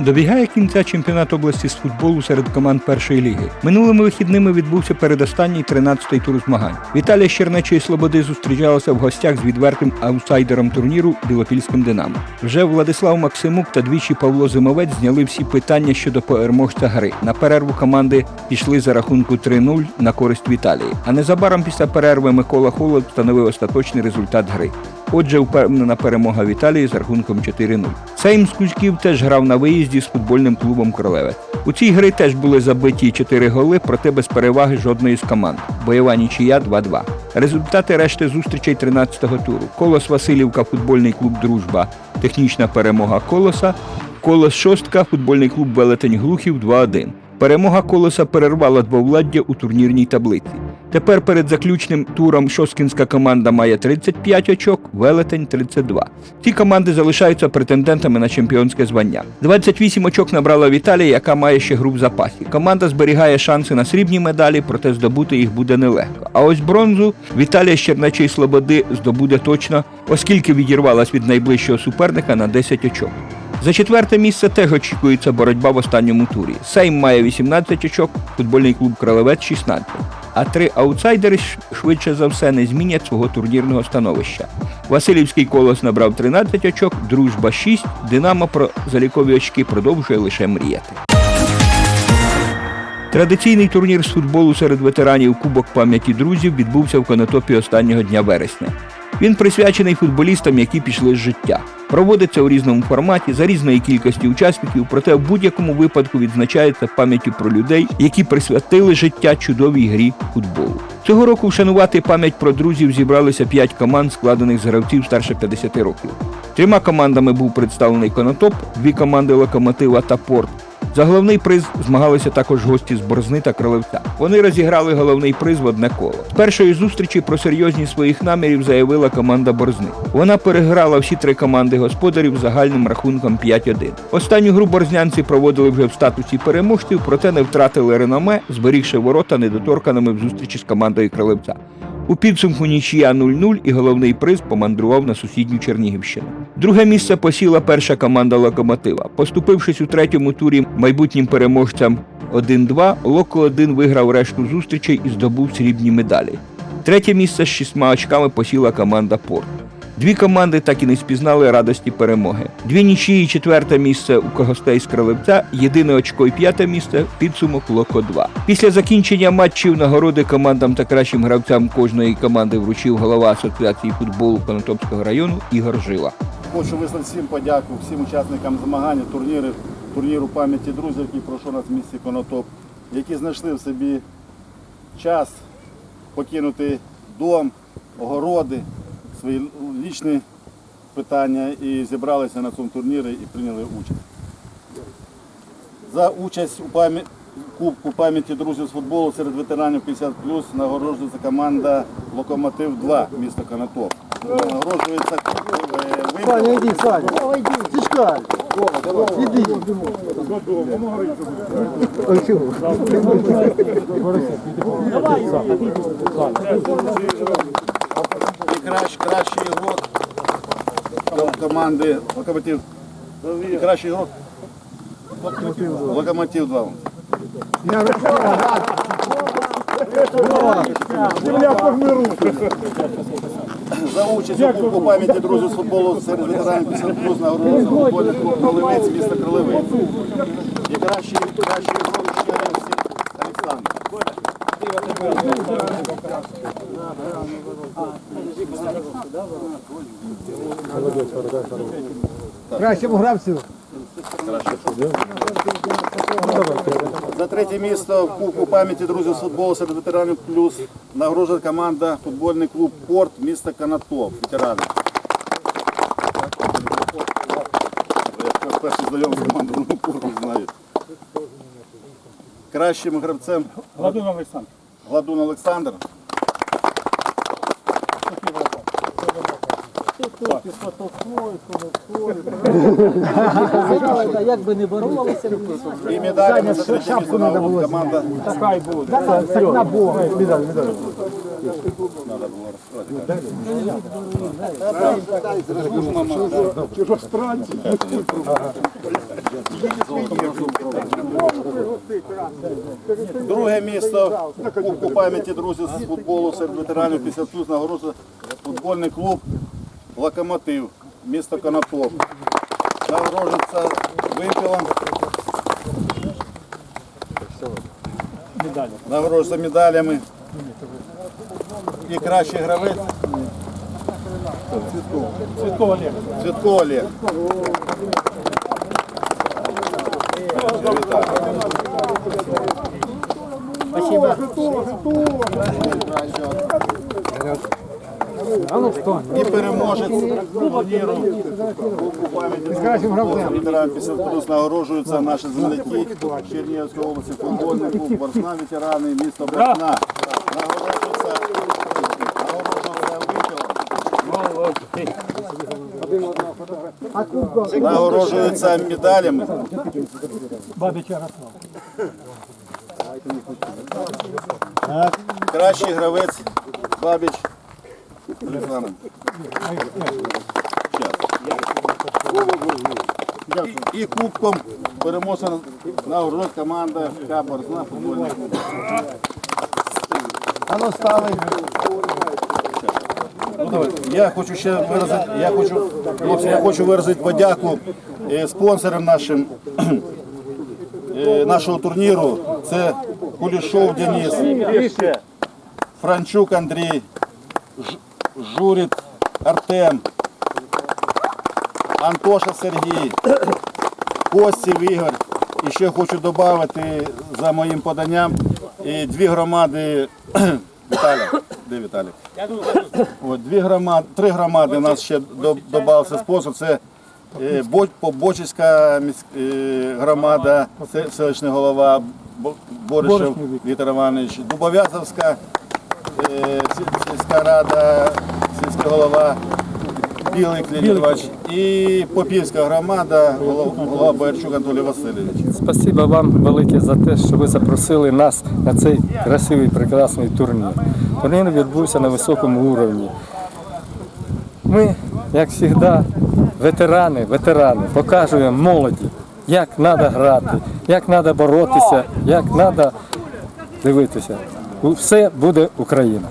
Добігає кінця чемпіонат області з футболу серед команд першої ліги. Минулими вихідними відбувся передостанній 13-й тур змагань. Віталія з Чернечої Слободи зустрічалася в гостях з відвертим аутсайдером турніру Білопільським Динамо. Вже Владислав Максимук та двічі Павло Зимовець зняли всі питання щодо переможця гри. На перерву команди пішли за рахунку 3-0 на користь Віталії. А незабаром після перерви Микола Холод встановив остаточний результат гри. Отже, впевнена перемога в Італії з рахунком 4-0. Сейм з Кузьків теж грав на виїзді з футбольним клубом Королевець. У цій грі теж були забиті 4 голи, проте без переваги жодної з команд. Бойова нічия 2-2. Результати решти зустрічей 13-го туру. Колос Васильівка, футбольний клуб Дружба. Технічна перемога Колоса. Колос Шостка, футбольний клуб Велетень Глухів 2-1. Перемога колоса перервала двовладдя у турнірній таблиці. Тепер перед заключним туром шосткінська команда має 35 очок, велетень 32. Ці команди залишаються претендентами на чемпіонське звання. 28 очок набрала Віталія, яка має ще гру в запасі. Команда зберігає шанси на срібні медалі, проте здобути їх буде нелегко. А ось бронзу Віталія з Черначої Слободи здобуде точно, оскільки відірвалась від найближчого суперника на 10 очок. За четверте місце теж очікується боротьба в останньому турі. Сейм має 18 очок, футбольний клуб Кролевець 16. А три аутсайдери швидше за все не змінять свого турнірного становища. Васильівський колос набрав 13 очок, дружба 6, Динамо про залікові очки продовжує лише мріяти. Традиційний турнір з футболу серед ветеранів Кубок пам'яті друзів відбувся в Конотопі останнього дня вересня. Він присвячений футболістам, які пішли з життя. Проводиться у різному форматі за різної кількості учасників, проте в будь-якому випадку відзначається пам'яттю про людей, які присвятили життя чудовій грі футболу. Цього року вшанувати пам'ять про друзів зібралися п'ять команд, складених з гравців старше 50 років. Трьома командами був представлений Конотоп, дві команди Локомотива та Порт. За головний приз змагалися також гості з Борзни та Кролевця. Вони розіграли головний приз в одне коло. З першої зустрічі про серйозність своїх намірів заявила команда Борзни. Вона переграла всі три команди господарів загальним рахунком 5-1. Останню гру борзнянці проводили вже в статусі переможців, проте не втратили реноме, зберігши ворота недоторканими в зустрічі з командою Кролевця. У підсумку нічия 0-0 і головний приз помандрував на сусідню Чернігівщину. Друге місце посіла перша команда Локомотива. Поступившись у третьому турі майбутнім переможцям 1-2, Локо 1 виграв решту зустрічей і здобув срібні медалі. Третє місце з шістьма очками посіла команда Порт. Дві команди так і не спізнали радості перемоги. Дві нічиї, четверте місце у гостей з Кролевця, єдине очко і п'яте місце, підсумок Локо 2. Після закінчення матчів нагороди командам та кращим гравцям кожної команди вручив голова Асоціації футболу Конотопського району Ігор Жила. Хочу висловити всім подяку всім учасникам змагання, турнірів, турніру пам'яті друзів, який пройшов нас в місті Конотоп, які знайшли в собі час покинути дом, огороди, свої лічні питання і зібралися на цьому турнірі і прийняли участь. За участь у пам'яті Кубку пам'яті друзів з футболу серед ветеранів 50 нагороджується команда Локомотив 2 міста Конотоп. Нагороджується вибір. Кращ, кращий ігрок команди Локомотив. І кращий ігрок Локомотив 2. За участь у Кубку пам'яті друзів з футболу серед ветеранів 50 плюс нагородився футбольний клуб Кролевець, міста Кролевець. І кращий, кращий ігрок ще раз Олександр. Кращему гравцю. За третє місто в Кубку пам'яті друзів з футболу серед ветеранів плюс нагороджена команда футбольний клуб Порт міста Канатов. Ветерани. Я перший знайомий з командою Порту знаю. Кращим гравцем Гладун Олександр. Гладун Олександр. Як би не боролися, І медалі на третє місце нагород команда. на Бога. Друге місто. У пам'яті друзів з футболу серед ветеранів після ЦУС нагороджує футбольний клуб Локомотив, місто Конотоп. Нагороджується вимпелом. Нагороджується медалями. І кращий гравець. Цвітко Олег. Цвітко Олег. Вітаю. І переможець. Турніру ветеранів після плюс нагороджуються наші земляки Чернігівської області, футбольний клуб Борсна, ветерани, місто Борсна. Нагороджуються нагороджуються випілом. Нагороджуються медалями. Кращий гравець Бабіч Олександр. І, і кубком переможця нагород команда КА Борзна футбольний клуб. Воно стали. Ну. Я хочу ще виразити, я хочу, хлопці, я хочу виразити подяку е, спонсорам нашим е, нашого турніру. Це Кулішов Денис, Франчук Андрій, Ж- Журит Артем, Антоша Сергій, Костів Ігор. І ще хочу додати за моїм поданням і дві громади. Віталій, де Віталій? От, дві громади, три громади у нас ще додався спонсор. Це е, Бо- Побочиська е, громада, селищний голова Бо- Боришев Віктор Іванович, Дубов'язовська сільська рада, сільський голова Білий Клінівач і Попівська громада, голова, голова Боярчук Анатолій Васильович. Спасибо вам велике за те, що ви запросили нас на цей красивий прекрасний турнір. Турнір відбувся на високому уровні. Ми, як завжди, ветерани, ветерани, показуємо молоді, як треба грати, як треба боротися, як треба дивитися. Все буде Україна.